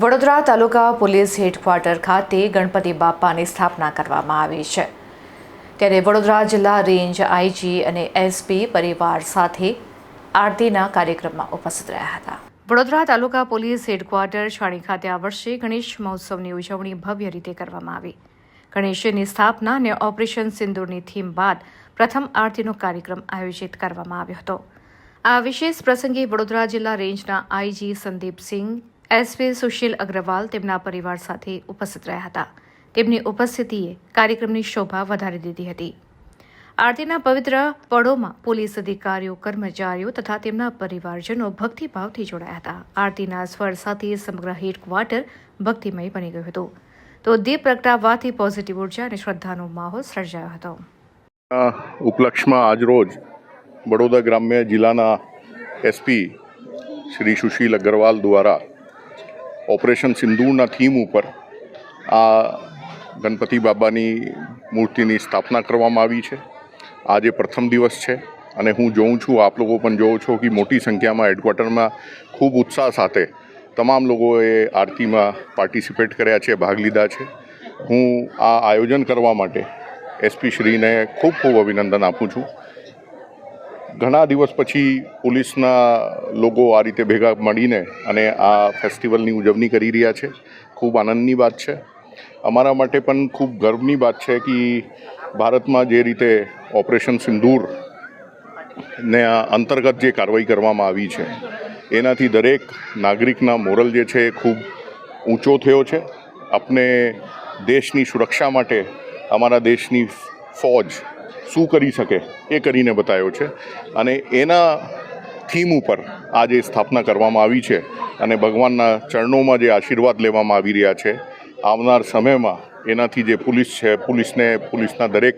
વડોદરા તાલુકા police headquarter ખાતે ગણપતિ બાપાની સ્થાપના કરવામાં આવી છે. ત્યારે વડોદરા જિલ્લા રેન્જ આઈજી અને એસપી પરિવાર સાથે આરતીના કાર્યક્રમમાં ઉપસ્થિત રહ્યા હતા. વડોદરા તાલુકા પોલીસ હેડક્વાર્ટર છાણી ખાતે આ વર્ષે ગણેશ મહોત્સવની ઉજવણી ભવ્ય રીતે કરવામાં આવી. ગણેશની સ્થાપના અને ઓપરેશન સિંદૂરની થીમ બાદ પ્રથમ આરતીનો કાર્યક્રમ આયોજિત કરવામાં આવ્યો હતો. આ વિશેષ પ્રસંગે વડોદરા જિલ્લા રેન્જના આઈજી સંદીપસિંહ એસપી સુશીલ અગ્રવાલ તેમના પરિવાર સાથે ઉપસ્થિત રહ્યા હતા. તેમની ઉપસ્થિતિએ કાર્યક્રમની શોભા વધારી દીધી હતી. આરતીના પવિત્ર પળોમાં પોલીસ અધિકારીઓ, કર્મચારીઓ તથા તેમના પરિવારજનો ભક્તિભાવથી જોડાયા હતા. આરતીના સ્વર સાથે સમગ્ર હેડક્વાર્ટર ભક્તિમય બની ગયું હતું. તો દીપ પ્રગટાવવાથી પોઝિટિવ ઊર્જા અને શ્રદ્ધાનો માહોલ સર્જાયો હતો. ઉપલક્ષમાં આજરોજ બડોદરા ગ્રામ્ય જિલ્લાના એસપી શ્રી સુશીલ અગ્રવાલ દ્વારા ઓપરેશન સિંદૂરના થીમ ઉપર આ ગણપતિ બાબાની મૂર્તિની સ્થાપના કરવામાં આવી છે. આજે પ્રથમ દિવસ છે અને હું જોઉં છું, આપ લોકો પણ જોઉં છો કે મોટી સંખ્યામાં હેડક્વાર્ટરમાં ખૂબ ઉત્સાહ સાથે તમામ લોકોએ આરતીમાં પાર્ટિસિપેટ કર્યા છે, ભાગ લીધા છે. હું આ આયોજન કરવા માટે એસપી શ્રીને ખૂબ ખૂબ અભિનંદન આપું છું. ઘણા દિવસ પછી પોલીસના લોકો આ રીતે ભેગા મળીને અને આ ફેસ્ટિવલની ઉજવણી કરી રહ્યા છે. ખૂબ આનંદની વાત છે. અમારા માટે પણ ખૂબ ગર્વની વાત છે કે ભારતમાં જે રીતે ઓપરેશન સિંદૂર ને અંતર્ગત જે કાર્યવાહી કરવામાં આવી છે, એનાથી દરેક નાગરિકના મોરલ જે છે એ ખૂબ ઊંચો થયો છે. આપણે દેશની સુરક્ષા માટે, અમારા દેશની ફોજ શું કરી શકે એ કરીને બતાવ્યો છે. અને એના થીમ ઉપર આજે સ્થાપના કરવામાં આવી છે અને ભગવાનના ચરણોમાં જે આશીર્વાદ લેવામાં આવી રહ્યા છે, આવનાર સમયમાં એનાથી જે પોલીસ છે, પોલીસને, પોલીસના દરેક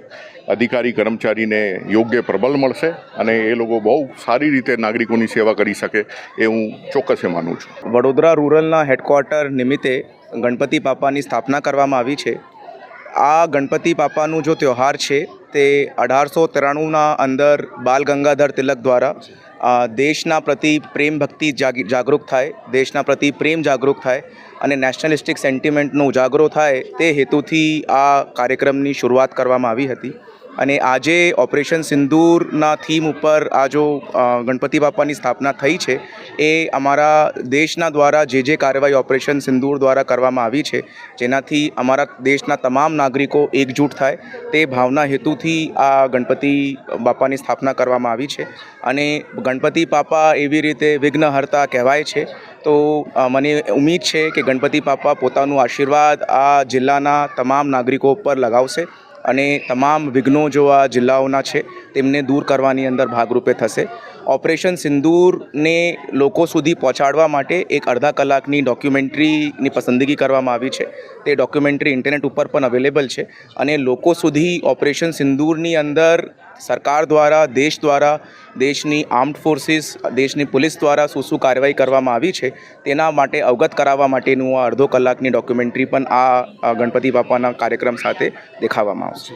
અધિકારી, કર્મચારીને યોગ્ય પ્રબલ મળશે અને એ લોકો બહુ સારી રીતે નાગરિકોની સેવા કરી શકે એ હું ચોક્કસે માનું છું. વડોદરા રૂરલના હેડક્વાર્ટર નિમિત્તે ગણપતિ બાપાની સ્થાપના કરવામાં આવી છે. આ ગણપતિ બાપાનું જો તહેવાર છે, તે અઢારસો ત્રાણુંના અંદર બાલ ગંગાધર તિલક દ્વારા દેશના પ્રતિ પ્રેમ ભક્તિ જાગૃત થાય, દેશના પ્રતિ પ્રેમ જાગૃત થાય અને નેશનલિસ્ટિક સેન્ટિમેન્ટનો ઉજાગરો થાય, તે હેતુથી આ કાર્યક્રમની શરૂઆત કરવામાં આવી હતી. અને આજે ઓપરેશન સિંદૂરના થીમ ઉપર આ જો ગણપતિ બાપાની સ્થાપના થઈ છે એ અમારા દેશના દ્વારા જે જે કાર્યવાહી ઓપરેશન સિંદૂર દ્વારા કરવામાં આવી છે, જેનાથી અમારા દેશના તમામ નાગરિકો એકજૂટ થાય, તે ભાવના હેતુથી આ ગણપતિ બાપાની સ્થાપના કરવામાં આવી છે. અને ગણપતિ બાપા એવી રીતે વિઘ્નહર્તા કહેવાય છે. તો મને ઉમ્મીદ છે કે ગણપતિ બાપા પોતાનું આશીર્વાદ આ જિલ્લાના તમામ નાગરિકો ઉપર લગાવશે. અને તમામ વિઘ્નો જો આ જિલ્લાઓના છે, તેમને દૂર કરવાની અંદર ભાગરૂપે થશે. ઓપરેશન સિંદૂરને લોકો સુધી પહોંચાડવા માટે એક અડધા કલાકની ડોક્યુમેન્ટરીની પસંદગી કરવામાં આવી છે. તે ડોક્યુમેન્ટરી ઇન્ટરનેટ ઉપર પણ અવેલેબલ છે અને લોકો સુધી ઓપરેશન સિંદૂરની અંદર સરકાર દ્વારા, દેશ દ્વારા, દેશની આર્મ્ડ ફોર્સિસ દેશની પોલીસ દ્વારા શું શું કાર્યવાહી કરવામાં આવી છે, તેના માટે અવગત કરાવવા માટેનું આ અડધો કલાકની ડોક્યુમેન્ટરી પણ આ ગણપતિ બાપાના કાર્યક્રમ સાથે દેખાવામાં આવશે.